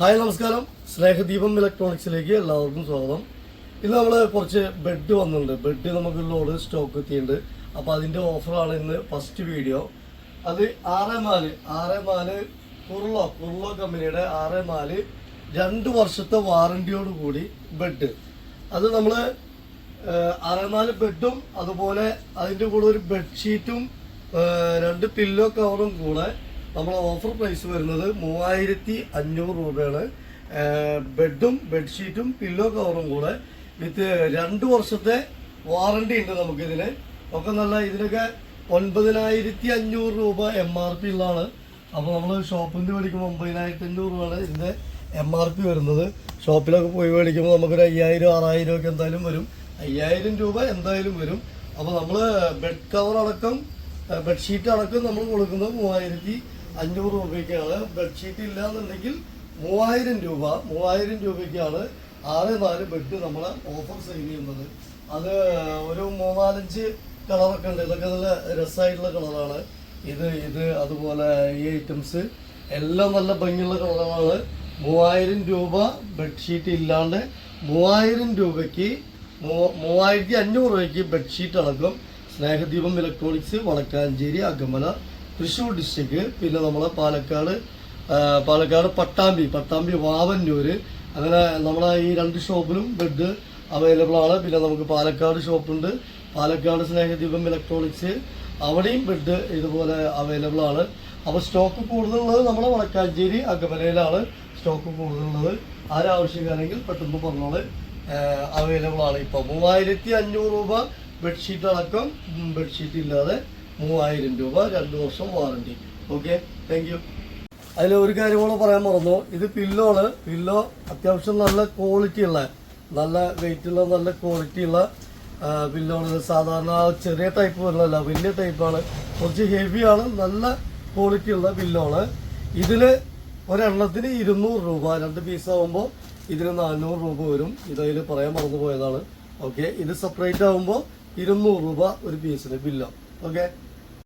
Hi നമസ്കാരം. സ്നേഹദീപം ഇലക്ട്രോണിക്സിലേക്ക് എല്ലാവർക്കും സ്വാഗതം. ഇന്ന് നമ്മൾ കുറച്ച് ബെഡ് വന്നിട്ടുണ്ട്. ബെഡ് നമുക്ക് ലോഡ് സ്റ്റോക്ക് എത്തിയിട്ടുണ്ട്. അപ്പോൾ അതിന്റെ ഓഫറാണ് ഇന്ന് ഫസ്റ്റ് വീഡിയോ അത് ആറ് നാല് ആറ് നാല് കുർളോ കുർളോ കമ്പനിയുടെ ആറ് നാല് രണ്ട് വർഷത്തെ വാറണ്ടിയോട് കൂടി ബെഡ് അത് നമ്മൾ ആറ് നാല് ബെഡും അതുപോലെ അതിന്റെ കൂടെ ഒരു ബെഡ്ഷീറ്റും രണ്ട് പില്ലോ കവറും കൂടെ നമ്മൾ ഓഫർ പ്രൈസ് വരുന്നത് മൂവായിരത്തി അഞ്ഞൂറ് രൂപയാണ്. ബെഡും ബെഡ്ഷീറ്റും പില്ലോ കവറും കൂടെ വിത്ത് രണ്ട് വർഷത്തെ വാറണ്ടി ഉണ്ട് നമുക്കിതിന്. ഒക്കെ നല്ല ഇതിനൊക്കെ ഒൻപതിനായിരത്തി അഞ്ഞൂറ് രൂപ എം ആർ പി ഉള്ളതാണ്. അപ്പോൾ നമ്മൾ ഷോപ്പിൽ നിന്ന് മേടിക്കുമ്പോൾ ഒമ്പതിനായിരത്തി അഞ്ഞൂറ് രൂപയാണ് ഇതിന്റെ എം ആർ പി വരുന്നത്. ഷോപ്പിലൊക്കെ പോയി മേടിക്കുമ്പോൾ നമുക്കൊരു അയ്യായിരം ആറായിരം ഒക്കെ എന്തായാലും വരും. അയ്യായിരം രൂപ എന്തായാലും വരും. അപ്പോൾ നമ്മൾ ബെഡ് കവർ അടക്കം ബെഡ്ഷീറ്റ് അടക്കം നമ്മൾ കൊടുക്കുന്നത് മൂവായിരത്തി അഞ്ഞൂറ് രൂപയ്ക്കാണ് ബെഡ്ഷീറ്റ് ഇല്ല എന്നുണ്ടെങ്കിൽ മൂവായിരം രൂപ മൂവായിരം രൂപയ്ക്കാണ് ആറ് നാല് ബെഡ് നമ്മൾ ഓഫർ സെയിൽ ചെയ്യുന്നത്. അത് ഒരു മൂന്നാലഞ്ച് കളറൊക്കെ ഉണ്ട്. ഇതൊക്കെ നല്ല രസമായിട്ടുള്ള കളറാണ് ഇത് ഇത് അതുപോലെ ഈ ഐറ്റംസ് എല്ലാം നല്ല ഭംഗിയുള്ള കളറാണ് മൂവായിരം രൂപ ബെഡ്ഷീറ്റ് ഇല്ലാണ്ട് മൂവായിരം രൂപയ്ക്ക് മൂവായിരത്തി അഞ്ഞൂറ് രൂപയ്ക്ക് ബെഡ്ഷീറ്റ് അടക്കം സ്നേഹദീപം ഇലക്ട്രോണിക്സ് വളക്കാഞ്ചേരി അകമല തൃശ്ശൂർ ഡിസ്ട്രിക്ട് പിന്നെ നമ്മളെ പാലക്കാട് പാലക്കാട് പട്ടാമ്പി പട്ടാമ്പി വാവന്നൂര് അങ്ങനെ നമ്മളെ ഈ രണ്ട് ഷോപ്പിലും ബെഡ് അവൈലബിൾ ആണ്. പിന്നെ നമുക്ക് പാലക്കാട് ഷോപ്പുണ്ട് പാലക്കാട് സ്നേഹദീപം ഇലക്ട്രോണിക്സ് അവിടെയും ബെഡ് ഇതുപോലെ അവൈലബിൾ ആണ്. അപ്പോൾ സ്റ്റോക്ക് കൂടുതലുള്ളത് നമ്മുടെ വടക്കാഞ്ചേരി അകമലയിലാണ് സ്റ്റോക്ക് കൂടുതലുള്ളത്. ആരാവശ്യക്കാരെങ്കിൽ പെട്ടെന്ന് പറഞ്ഞോൾ അവൈലബിൾ ആണ്. ഇപ്പോൾ മൂവായിരത്തി അഞ്ഞൂറ് രൂപ ബെഡ്ഷീറ്റ് അടക്കം ബെഡ്ഷീറ്റ് ഇല്ലാതെ മൂവായിരം രൂപ രണ്ട് വർഷം വാറണ്ടി ഓക്കെ താങ്ക് യു അതിൽ ഒരു കാര്യം കൂടെ പറയാൻ മറന്നു. ഇത് പില്ലോ ആണ് പില്ലോ അത്യാവശ്യം നല്ല ക്വാളിറ്റി ഉള്ള നല്ല വെയിറ്റ് ഉള്ള നല്ല ക്വാളിറ്റി ഉള്ള പില്ലോ ആണ് സാധാരണ ചെറിയ ടൈപ്പ് വരുന്നതല്ല വലിയ ടൈപ്പാണ് കുറച്ച് ഹെവിയാണ് നല്ല ക്വാളിറ്റി ഉള്ള പില്ലോ ആണ് ഇതിൽ ഒരെണ്ണത്തിന് ഇരുന്നൂറ് രൂപ രണ്ട് പീസ് ആകുമ്പോൾ ഇതിന് നാനൂറ് രൂപ വരും. ഇതതിൽ പറയാൻ മറന്നു പോയതാണ്. ഓക്കെ ഇത് സെപ്പറേറ്റ് ആകുമ്പോൾ ഇരുന്നൂറ് രൂപ ഒരു പീസിന് പില്ലോ. ഓക്കെ